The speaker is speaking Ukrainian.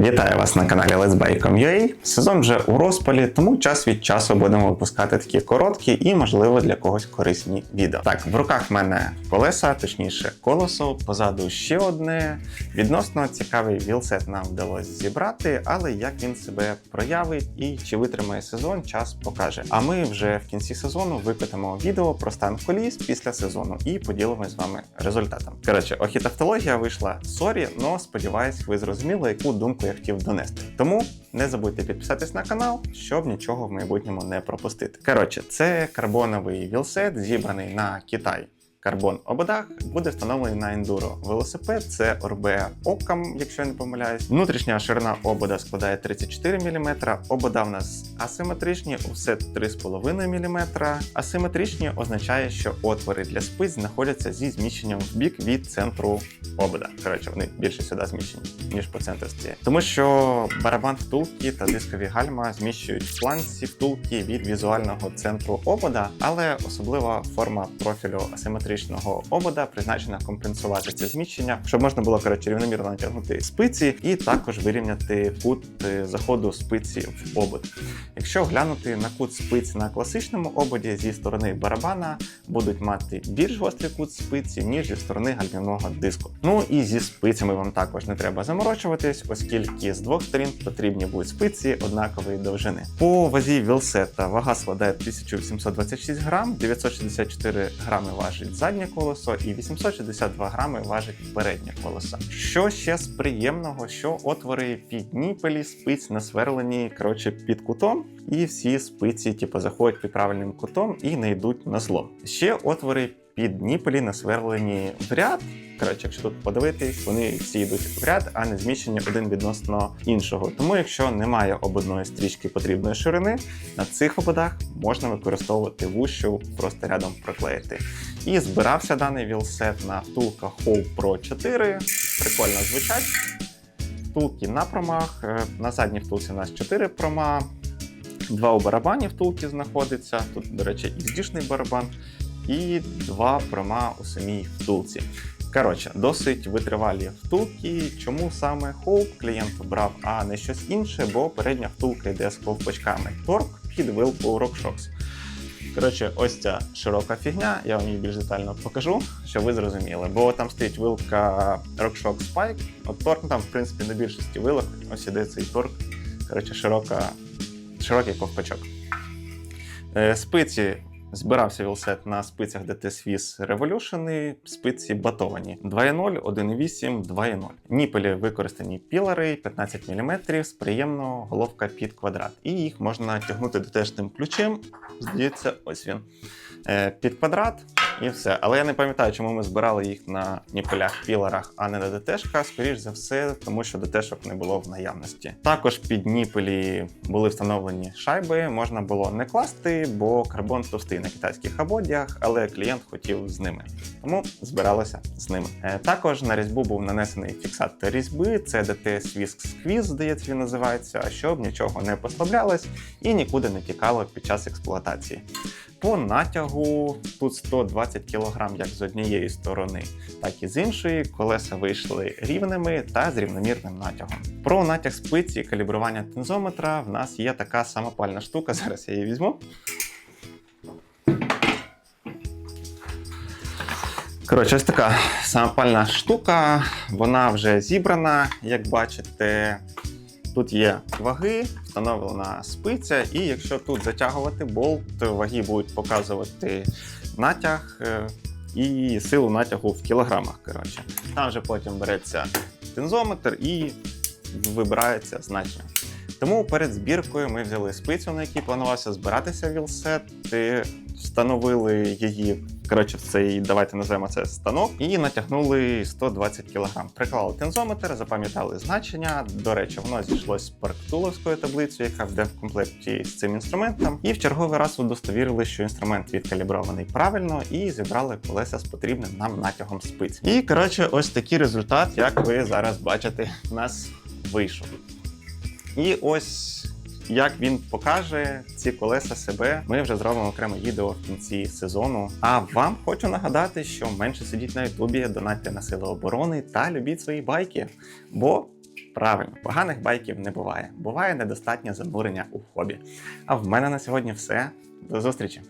Вітаю вас на каналі Let's Buy Сезон вже у розпалі, тому час від часу будемо випускати такі короткі і, можливо, для когось корисні відео. Так, в руках в мене колеса, точніше, колесо, позаду ще одне. Відносно цікавий вілсет нам вдалося зібрати, але як він себе проявить і чи витримає сезон, час покаже. А ми вже в кінці сезону викотимо відео про стан коліс після сезону і поділимось з вами результатом. Коротше, охітавтологія вийшла сорі, але сподіваюсь, ви зрозуміли, яку думку я хотів донести. Тому не забудьте підписатись на канал, щоб нічого в майбутньому не пропустити. Коротше, це карбоновий вілсет, зібраний на Китай. Карбон ободах буде встановлений на ендуро. Велосипед це Orbe Occam, якщо я не помиляюсь. Внутрішня ширина обода складає 34 мм. Обода в нас асиметричні, офсет 3,5 мм. Асиметричні означає, що отвори для спиць знаходяться зі зміщенням в бік від центру обода. Коротше, вони більше сюди зміщені, ніж по центру. Тому що барабан втулки та дискові гальма зміщують фланці втулки від візуального центру обода, але особлива форма профілю асиметричного обода призначена компенсувати це зміщення, щоб можна було коротше рівномірно натягнути спиці і також вирівняти кут е, заходу спиці в обод. Якщо глянути на кут спиць на класичному ободі зі сторони барабана, будуть мати більш гострий кут спиці, ніж зі сторони гальмівного диску. Ну і зі спицями вам також не треба заморочуватись, оскільки з двох сторін потрібні будуть спиці однакової довжини. По вазі вілсета вага складає 1826 грам, 964 грами важить заднє колесо і 862 грами важить переднє колесо. Що ще з приємного, що отвори під ніпелі спиць насверлені коротше, під кутом, і всі спиці типу, заходять під правильним кутом і не йдуть на зло. Ще отвори під ніпелі насверлені в ряд. Коротше, якщо тут подивитись, вони всі йдуть в ряд, а не зміщені один відносно іншого. Тому, якщо немає ободної стрічки потрібної ширини, на цих ободах можна використовувати вущу, просто рядом проклеїти. І збирався даний вілсет на втулках Hope Pro 4. Прикольно звучать. Втулки на промах. Е, На задній втулці у нас 4 прома. Два у барабані втулки знаходиться. Тут, до речі, іздішний барабан. І два прома у самій втулці. Коротше, досить витривалі втулки. Чому саме Hope клієнт обрав, а не щось інше, бо передня втулка йде з ковпачками. Торк під вилку RockShox. Коротше, ось ця широка фігня, я вам її більш детально покажу, щоб ви зрозуміли. Бо там стоїть вилка RockShox Spike, от торк там, в принципі, на більшості вилок, ось іде цей торк. Коротше, широка, широкий ковпачок. Е, Спиці збирався вілсет на спицях DT Swiss Revolution, спиці батовані 2.0, 1.8, 2.0. Ніпелі використані пілари 15 мм з приємно головка під квадрат. І їх можна тягнути дотежним ключем. Здається, ось він. Е, Під квадрат і все. Але я не пам'ятаю, чому ми збирали їх на ніпелях піларах, а не на ДТшках. Скоріш за все, тому що ДТшок не було в наявності. Також під ніпелі були встановлені шайби. Можна було не класти, бо карбон товстий на китайських ободях, але клієнт хотів з ними. Тому збиралося з ними. Е, Також на різьбу був нанесений фіксатор різьби. Це DT Swiss Squeeze, здається, він називається, щоб нічого не послаблялось і нікуди не тікало під час експлуатації. По натягу тут 120 кг як з однієї сторони, так і з іншої. Колеса вийшли рівними та з рівномірним натягом. Про натяг спиці і калібрування тензометра в нас є така самопальна штука. Зараз я її візьму. Коротше, ось така самопальна штука. Вона вже зібрана, як бачите. Тут є ваги, встановлена спиця, і якщо тут затягувати болт, ваги будуть показувати натяг е, і силу натягу в кілограмах. Коротше. Там вже потім береться тензометр і вибирається значення. Тому перед збіркою ми взяли спицю, на якій планувався збиратися вілсет, встановили її коротше, в цей, давайте називаємо це станок, і натягнули 120 кг. Приклали тензометр, запам'ятали значення. До речі, воно зійшлось з парктуловською таблицею, яка в комплекті з цим інструментом. І в черговий раз удостовірили, що інструмент відкалібрований правильно, і зібрали колеса з потрібним нам натягом спиць. І коротше, ось такий результат, як ви зараз бачите, у нас вийшов. І ось як він покаже ці колеса себе, ми вже зробимо окреме відео в кінці сезону. А вам хочу нагадати, що менше сидіть на Ютубі, донатьте на сили оборони та любіть свої байки. Бо Правильно, поганих байків не буває. Буває недостатнє занурення у хобі. А в мене на сьогодні все. До зустрічі!